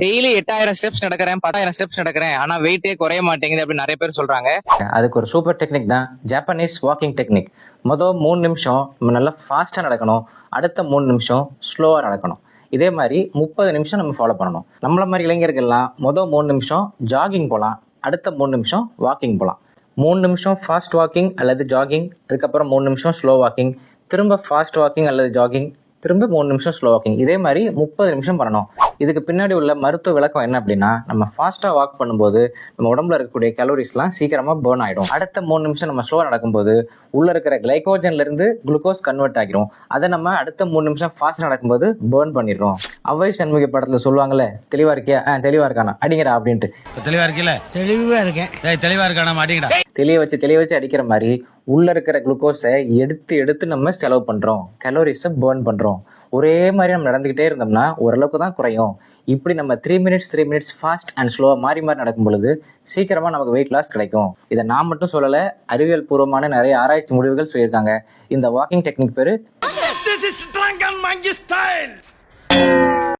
Daily எட்டாயிரம் steps நடக்கிறேன் பத்தாயிரம் ஸ்டெப்ஸ் நடக்கிறேன். ஆனா வெயிட்டே குறைய மாட்டேங்குது அப்படின்னு நிறைய பேர் சொல்றாங்க. அதுக்கு ஒரு சூப்பர் டெக்னிக் தான் ஜாப்பனீஸ் வாக்கிங் டெக்னிக் மொதல் மூணு நிமிஷம் நம்ம நல்லா ஃபாஸ்ட்டாக நடக்கணும். அடுத்த மூணு நிமிஷம் ஸ்லோவாக நடக்கணும். இதே மாதிரி முப்பது நிமிஷம் நம்ம ஃபாலோ பண்ணணும். நம்மள மாதிரி இளைஞர்கள்லாம் மொதல் மூணு நிமிஷம் ஜாகிங் போகலாம் அடுத்த மூணு நிமிஷம் வாக்கிங் போகலாம் மூணு நிமிஷம் ஃபாஸ்ட் வாக்கிங் அல்லது ஜாகிங் அதுக்கப்புறம் மூணு நிமிஷம் ஸ்லோ வாக்கிங் திரும்ப ஃபாஸ்ட் வாக்கிங் அல்லது ஜாகிங் திரும்ப மூணு நிமிஷம் ஸ்லோ வாக்கிங் இதே மாதிரி முப்பது நிமிஷம் பண்ணணும். இதுக்கு பின்னாடி உள்ள மருத்துவ விளக்கம் என்ன அப்படின்னா நம்ம ஃபாஸ்ட்டாக வாக் பண்ணும்போது நம்ம உடம்புல இருக்கக்கூடிய கலோரிஸ்லாம் சீக்கிரமாக பேர்ன் ஆகிடும் அடுத்த மூணு நிமிஷம் நம்ம ஸ்லோவாக நடக்கும்போது உள்ள இருக்கிற இருந்து குளுக்கோஸ் கன்வெர்ட் ஆகிரும். அதை நம்ம அடுத்த மூணு நிமிஷம் ஃபாஸ்ட் நடக்கும்போது பேர்ன் பண்ணிடுறோம். அவ்வை சண்முக படத்தில் சொல்லுவாங்கல்ல தெளிவா இருக்கியா? ஆ தெளிவா இருக்கானா? அடிங்கடா அப்படின்ட்டு. இப்ப தெளிவா இருக்கீல தெளிவா இருக்கேன். டேய் தெளிவா இருக்கானா மாட்டீங்கடா தெளிய வச்சு தெளிய வச்சு அடிக்கிற மாதிரி உள்ள இருக்கிற குளுக்கோஸை எடுத்து எடுத்து நம்ம செலவு பண்றோம். கலோரிஸை பேர்ன் பண்றோம். ஒரே மாதிரி நம்ம நடந்துக்கிட்டே இருந்தோம்னா ஓரளவுக்கு தான் குறையும். இப்படி நம்ம three minutes three minutes fast and ஸ்லோவாக மாறி மாறி நடக்கும் பொழுது சீக்கிரமாக நமக்கு வெயிட் லாஸ் கிடைக்கும். இதை நான் மட்டும் சொல்லலை அறிவியல் பூர்வமான நிறைய ஆராய்ச்சி முடிவுகள் சொல்லியிருக்காங்க. இந்த வாக்கிங் டெக்னிக் பேர்